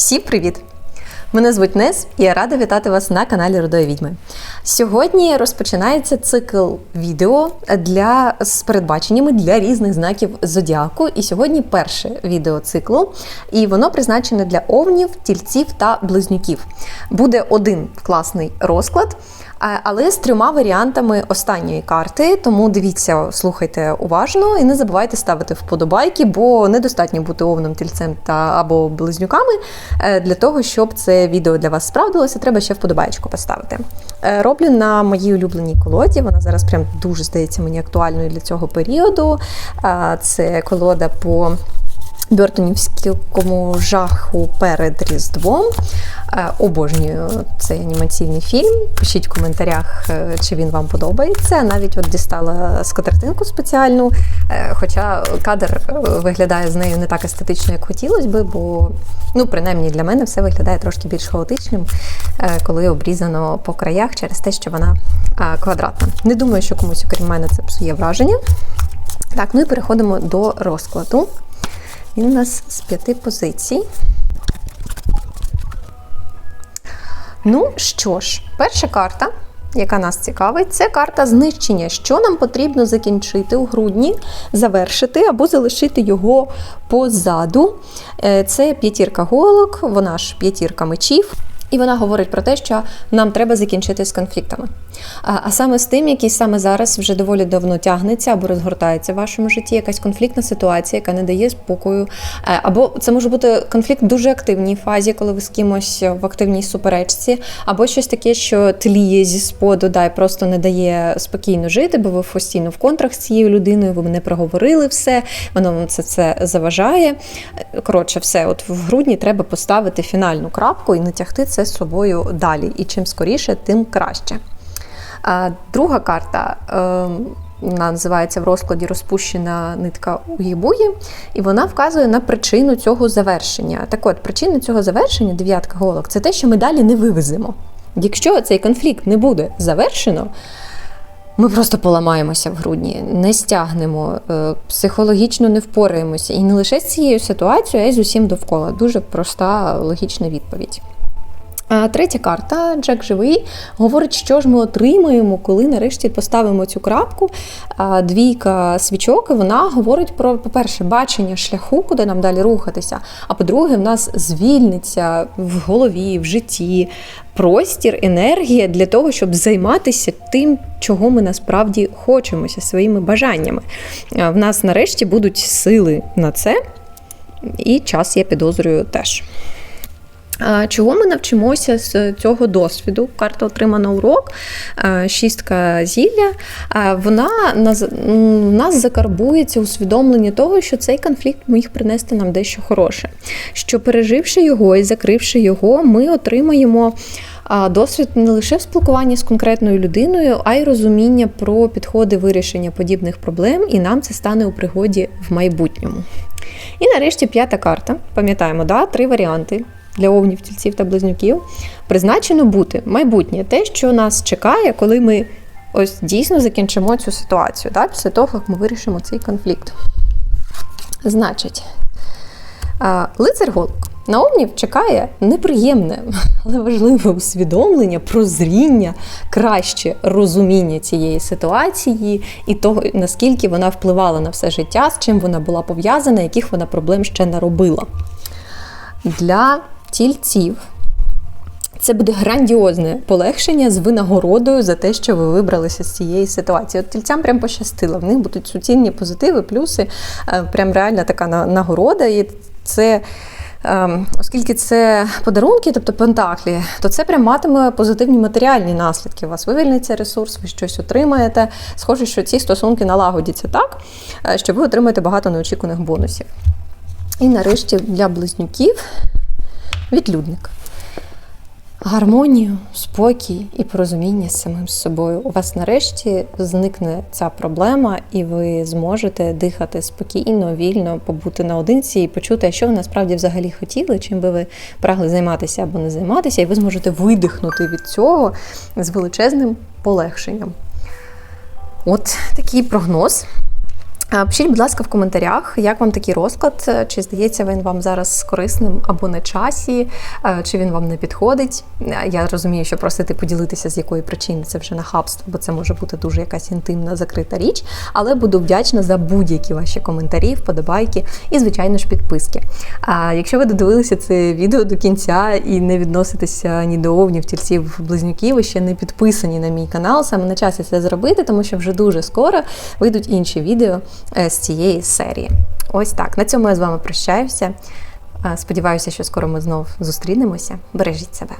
Всім привіт! Мене звуть Нес, і я рада вітати вас на каналі Рудої Відьми. Сьогодні розпочинається цикл відео для з передбаченнями для різних знаків зодіаку. І сьогодні перше відео циклу, і воно призначене для овнів, тільців та близнюків. Буде один класний розклад. Але з трьома варіантами останньої карти, тому дивіться, слухайте уважно і не забувайте ставити вподобайки, бо недостатньо бути овним тільцем та або близнюками е, для того, щоб це відео для вас справдилося. Треба ще вподобайку поставити. Е, Роблю на моїй улюбленій колоді. Вона зараз прям дуже здається мені актуальною для цього періоду. Е, Це колода по Бертонівському жаху перед Різдвом. Е, Обожнюю цей анімаційний фільм. Пишіть в коментарях, е, чи він вам подобається. Навіть от дістала скатертинку спеціальну, е, хоча кадр виглядає з нею не так естетично, як хотілося би, бо ну, принаймні для мене все виглядає трошки більш хаотичним, коли обрізано по краях через те, що вона квадратна. Не думаю, що комусь, окрім мене, це псує враження. Так, ну і переходимо до розкладу. Він у нас з п'яти позицій. Ну що ж, перша карта, яка нас цікавить, це карта знищення. Що нам потрібно закінчити у грудні, завершити або залишити його позаду. Е, Це п'ятірка голок, вона ж п'ятірка мечів. І вона говорить про те, що нам треба закінчити з конфліктами. А, а саме з тим, який саме зараз вже доволі давно тягнеться або розгортається в вашому житті, якась конфліктна ситуація, яка не дає спокою. Е, Або це може бути конфлікт в дуже активній фазі, коли ви з кимось в активній суперечці, або щось таке, що тліє зі споду, да, і просто не дає спокійно жити, бо ви постійно в контрах з цією людиною, ви не проговорили все, воно вам це, це заважає. Е, Коротше, все, от в грудні треба поставити фінальну крапку і натягти це з собою далі. І чим скоріше, тим краще. А друга карта. ем, Вона називається в розкладі розпущена нитка у гібуї, і вона вказує на причину цього завершення. Так от, причина цього завершення, дев'ятка голок, це те, що ми далі не вивеземо. Якщо цей конфлікт не буде завершено, ми просто поламаємося в грудні, не стягнемо, е, психологічно не впораємося. І не лише з цією ситуацією, а й з усім довкола. Дуже проста логічна відповідь. Третя карта Джек живий говорить, що ж ми отримаємо, коли нарешті поставимо цю крапку. Двійка свічок, і вона говорить про, по-перше, бачення шляху, куди нам далі рухатися. А по-друге, в нас звільниться в голові, в житті простір, енергія для того, щоб займатися тим, чого ми насправді хочемося, своїми бажаннями. В нас нарешті будуть сили на це, і час, я підозрюю, теж. Чого ми навчимося з цього досвіду? Карта отримана урок, шістка зілля. Вона в нас закарбується усвідомлення того, що цей конфлікт міг принести нам дещо хороше. Що переживши його і закривши його, ми отримаємо. Досвід не лише в спілкуванні з конкретною людиною, а й розуміння про підходи вирішення подібних проблем, і нам це стане у пригоді в майбутньому. І нарешті п'ята карта. Пам'ятаємо, да? три варіанти для овнів, тільців та близнюків. Призначено бути майбутнє, те, що нас чекає, коли ми ось дійсно закінчимо цю ситуацію, да? після того, як ми вирішимо цей конфлікт. Значить, а, лицар голок. На овнів чекає неприємне, але важливе усвідомлення, прозріння, краще розуміння цієї ситуації і того, наскільки вона впливала на все життя, з чим вона була пов'язана, яких вона проблем ще наробила. Для тільців це буде грандіозне полегшення з винагородою за те, що ви вибралися з цієї ситуації. От тільцям прям пощастило. В них будуть суцільні позитиви, плюси, е, прям реальна така нагорода. І це. ем, Оскільки це подарунки, тобто пентаклі, то це прям матиме позитивні матеріальні наслідки. У вас вивільниться ресурс, ви щось отримаєте. Схоже, що ці стосунки налагодяться так, е, що ви отримаєте багато неочікуваних бонусів. І нарешті для близнюків відлюдник. Гармонію, спокій і порозуміння з самим собою. У вас нарешті зникне ця проблема, і ви зможете дихати спокійно, вільно, побути наодинці і почути, що ви насправді взагалі хотіли, чим би ви прагли займатися або не займатися, і ви зможете видихнути від цього з величезним полегшенням. От такий прогноз. Пишіть, будь ласка, в коментарях, як вам такий розклад, чи здається він вам зараз корисним або на часі, е, чи він вам не підходить. Е, Я розумію, що просити поділитися, з якої причини це вже нахабство, бо це може бути дуже якась інтимна закрита річ. Але буду вдячна за будь-які ваші коментарі, вподобайки і, звичайно ж, підписки. А якщо ви додивилися це відео до кінця і не відноситеся ні до овнів, тільців, близнюків, і ще не підписані на мій канал, саме на часі це зробити, тому що вже дуже скоро вийдуть інші відео е, з цієї серії. Ось так. На цьому я з вами прощаюся. Е, Сподіваюся, що скоро ми знов зустрінемося. Бережіть себе.